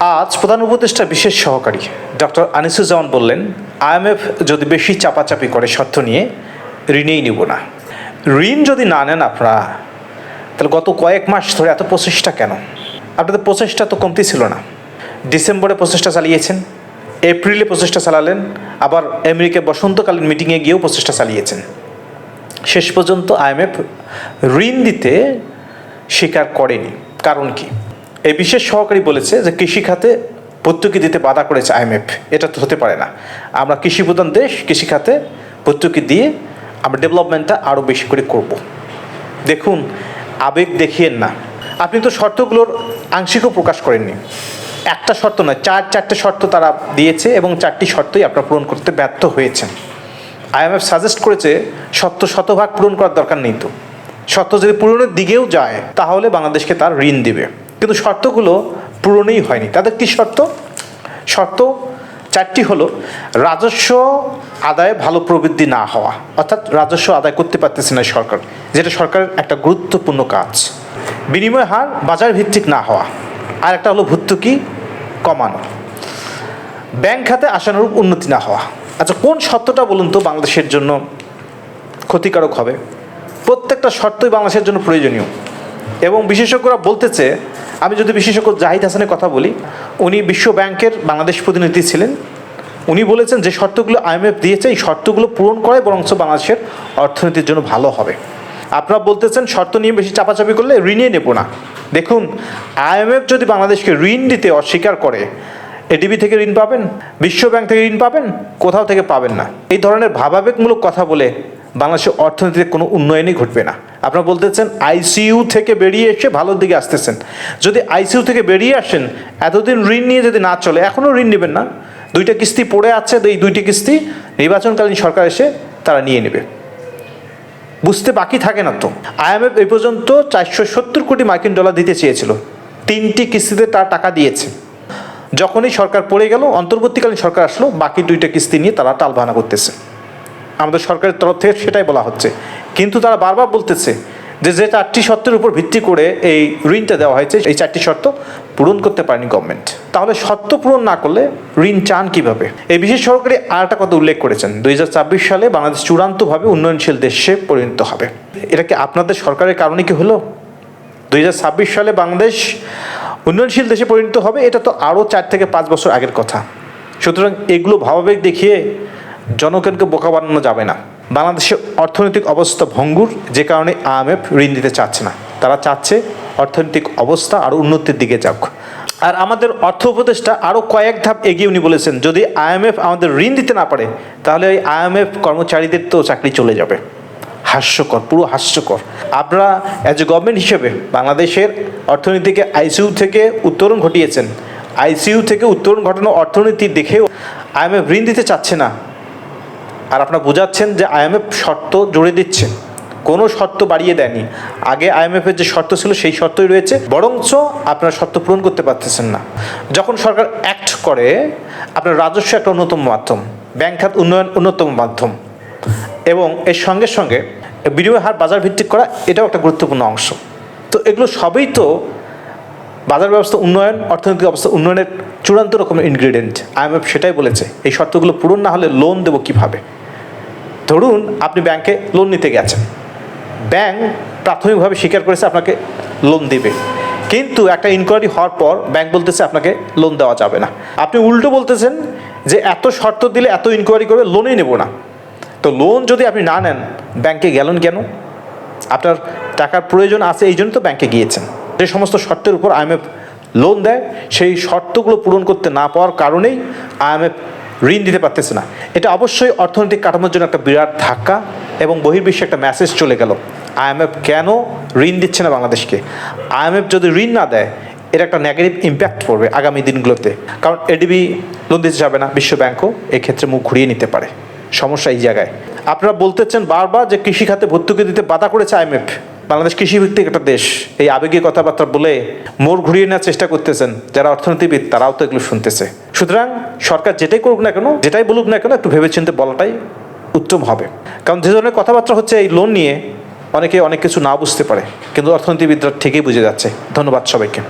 আজ প্রধান উপদেষ্টা বিশেষ সহকারী ডক্টর আনিসুজ্জামান বললেন আইএমএফ যদি বেশি চাপাচাপি করে শর্ত নিয়ে, ঋণেই নিব না। ঋণ যদি না নেন আপনারা, তাহলে গত কয়েক মাস ধরে এত প্রচেষ্টা কেন? আপনাদের প্রচেষ্টা তো কমতি ছিল না। ডিসেম্বরে প্রচেষ্টা চালিয়েছেন, এপ্রিলে প্রচেষ্টা চালালেন, আবার আমেরিকা বসন্তকালীন মিটিংয়ে গিয়েও প্রচেষ্টা চালিয়েছেন। শেষ পর্যন্ত আইএমএফ ঋণ দিতে স্বীকার করেনি। কারণ কি? এই বিশেষ সহকারী বলেছে যে কৃষি খাতে ভর্তুকি দিতে বাধা করেছে আইএমএফ এটা তো হতে পারে না। আমরা কৃষি প্রধান দেশ, কৃষি খাতে ভর্তুকি দিয়ে আমরা ডেভেলপমেন্টটা আরও বেশি করে করব। দেখুন, আবেগ দেখিয়েন না। আপনি তো শর্তগুলোর আংশিকও প্রকাশ করেননি। একটা শর্ত নয়, চার, চারটে শর্ত তারা দিয়েছে এবং চারটি শর্তই আপনারা পূরণ করতে ব্যর্থ হয়েছেন। আইএমএফ সাজেস্ট করেছে, শর্ত শতভাগ পূরণ করার দরকার নেই তো। শর্ত যদি পূরণের দিকেও যায়, তাহলে বাংলাদেশকে তার ঋণ দিবে। কিন্তু শর্তগুলো পূরণই হয়নি। তাদের কি শর্ত? শর্ত চারটি হলো, রাজস্ব আদায়ে ভালো প্রবৃদ্ধি না হওয়া। অর্থাৎ রাজস্ব আদায় করতে পারতেছে না সরকার, যেটা সরকারের একটা গুরুত্বপূর্ণ কাজ। বিনিময় হার বাজার ভিত্তিক না হওয়া। আর একটা হলো ভর্তুকি কমানো। ব্যাংক খাতে আশানুরূপ উন্নতি না হওয়া। আচ্ছা কোন শর্তটা বলুন তো বাংলাদেশের জন্য ক্ষতিকারক হবে? প্রত্যেকটা শর্তই বাংলাদেশের জন্য প্রয়োজনীয়। এবং বিশেষজ্ঞরা বলতেছে আমি যদি বিশেষজ্ঞ জাহিদ হাসানের কথা বলি, উনি বিশ্ব ব্যাংকের বাংলাদেশ প্রতিনিধি ছিলেন। উনি বলেছেন যে শর্তগুলো আইএমএফ দিয়েছে, এই শর্তগুলো পূরণ করে বরঞ্চ বাংলাদেশের অর্থনীতির জন্য ভালো হবে। আপনারা বলতেছেন শর্ত নিয়ে বেশি চাপাচাপি করলে ঋণে নেব না। দেখুন আইএমএফ যদি বাংলাদেশকে ঋণ দিতে অস্বীকার করে এডিবি থেকে ঋণ পাবেন, বিশ্ব ব্যাংক থেকে ঋণ পাবেন, কোথাও থেকে পাবেন না। এই ধরনের ভাবাবেগমূলক কথা বলে বাংলাদেশের অর্থনীতিতে কোনো উন্নয়নই ঘটবে না। আপনারা বলতেছেন আইসিইউ থেকে বেরিয়ে এসে ভালোর দিকে আসতেছেন। যদি আইসিইউ থেকে বেরিয়ে আসেন, এতদিন ঋণ নিয়ে যদি না চলে, এখনও ঋণ নেবেন না। দুইটা কিস্তি পড়ে আছে এই দুইটি কিস্তি নির্বাচনকালীন সরকার এসে তারা নিয়ে নেবে। বুঝতে বাকি থাকে না তো। আইএমএফ এই পর্যন্ত চারশো সত্তর কোটি মার্কিন ডলার দিতে চেয়েছিল। তিনটি কিস্তিতে তার টাকা দিয়েছে। যখনই সরকার পড়ে গেল, অন্তর্বর্তীকালীন সরকার আসলো, বাকি দুইটা কিস্তি নিয়ে তারা টালবাহানা করতেছে। আমাদের সরকারের তরফ থেকে সেটাই বলা হচ্ছে। কিন্তু তারা বারবার বলতেছে যে যে চারটি শর্তের উপর ভিত্তি করে এই ঋণটা দেওয়া হয়েছে, এই চারটি শর্ত পূরণ করতে পারেনি গভর্নমেন্ট তাহলে শর্ত পূরণ না করলে ঋণ চান কীভাবে? এই বিশেষ সরকারি আর একটা কথা উল্লেখ করেছেন। দুই হাজার ছাব্বিশ সালে বাংলাদেশ চূড়ান্তভাবে উন্নয়নশীল দেশে পরিণত হবে। এটা কি আপনাদের সরকারের কারণে কি হলো? দুই হাজার ছাব্বিশ সালে বাংলাদেশ উন্নয়নশীল দেশে পরিণত হবে, এটা তো আরও চার থেকে পাঁচ বছর আগের কথা। সুতরাং এগুলো ভাবাবেগ দেখিয়ে জনগণকে বোকা বানানো যাবে না। বাংলাদেশের অর্থনৈতিক অবস্থা ভঙ্গুর, যে কারণে আইএমএফ ঋণ দিতে চাচ্ছে না। তারা চাচ্ছে অর্থনৈতিক অবস্থা আরও উন্নতির দিকে যাক। আর আমাদের অর্থ উপদেষ্টা আরও কয়েক ধাপ এগিয়ে উনি বলেছেন, যদি আইএমএফ আমাদের ঋণ দিতে না পারে, তাহলে ওই আইএমএফ কর্মচারীদের তো চাকরি চলে যাবে। হাস্যকর, পুরো হাস্যকর। আপনারা অ্যাজ এ গভর্নমেন্ট হিসেবে, বাংলাদেশের অর্থনীতিকে আইসিইউ থেকে উত্তরণ ঘটিয়েছেন। আইসিইউ থেকে উত্তরণ ঘটানো অর্থনীতি দেখেও আইএমএফ ঋণ দিতে চাচ্ছে না। আর আপনারা বোঝাচ্ছেন যে আইএমএফ শর্ত জুড়ে দিচ্ছে। কোনো শর্ত বাড়িয়ে দেয়নি। আগে আইএমএফের যে শর্ত ছিল, সেই শর্তই রয়েছে। বরঞ্চ আপনারা শর্ত পূরণ করতে পারতেছেন না। যখন সরকার অ্যাক্ট করে, আপনার রাজস্ব একটা অন্যতম মাধ্যম ব্যাংক খাত উন্নয়ন অন্যতম মাধ্যম। এবং এর সঙ্গে সঙ্গে বিনিময় হার বাজার ভিত্তিক করা, এটাও একটা গুরুত্বপূর্ণ অংশ। তো এগুলো সবই তো বাজার ব্যবস্থা উন্নয়ন, অর্থনৈতিক অবস্থা উন্নয়নের চূড়ান্ত রকমের ইনগ্রিডিয়েন্ট আইএমএফ সেটাই বলেছে। এই শর্তগুলো পূরণ না হলে লোন দেবো কীভাবে? ধরুন আপনি ব্যাংকে লোন নিতে গেছেন। ব্যাংক প্রাথমিকভাবে স্বীকার করেছে আপনাকে লোন দেবে। কিন্তু একটা ইনকোয়ারি হওয়ার পর ব্যাংক বলতেছে আপনাকে লোন দেওয়া যাবে না। আপনি উল্টো বলতেছেন যে এত শর্ত দিলে এত ইনকোয়ারি করবে লোনই নেব না। তো লোন যদি আপনি না নেন, ব্যাংকে গেলেন কেন? আপনার টাকার প্রয়োজন আছে, এই জন্য তো ব্যাংকে গিয়েছেন। যে সমস্ত শর্তের উপর আইএমএফ লোন দেয়, সেই শর্তগুলো পূরণ করতে না পাওয়ার কারণেই আইএমএফ ঋণ দিতে পারতেছে না। এটা অবশ্যই অর্থনৈতিক কাঠামোর জন্য একটা বিরাট ধাক্কা এবং বহির্বিশ্বে একটা মেসেজ চলে গেল। আইএমএফ কেন ঋণ দিচ্ছে না বাংলাদেশকে? আইএমএফ যদি ঋণ না দেয় এর একটা নেগেটিভ ইম্প্যাক্ট পড়বে আগামী দিনগুলোতে। কারণ এডিবি লোন দিতে যাবে না বিশ্ব ব্যাংকও এক্ষেত্রে মুখ ঘুরিয়ে নিতে পারে। সমস্যা এই জায়গায়। আপনারা বলতেছেন বারবার যে কৃষি খাতে ভর্তুকি দিতে বাধা করেছে আইএমএফ বাংলাদেশ কৃষিভিত্তিক একটা দেশ, এই আবেগী কথাবার্তা বলে মোড় ঘুরিয়ে নেওয়ার চেষ্টা করতেছেন যারা অর্থনীতিবিদ, তারাও তো এগুলো শুনতেছে। সুতরাং সরকার যেটাই করুক না কেন, যেটাই বলুক না কেন, একটু ভেবেচিন্তে বলাটাই উত্তম হবে। কারণ যে ধরনের কথাবার্তা হচ্ছে এই লোন নিয়ে অনেকে অনেক কিছু না বুঝতে পারে, কিন্তু অর্থনীতিবিদরা ঠিকই বুঝে যাচ্ছে। ধন্যবাদ সবাইকে।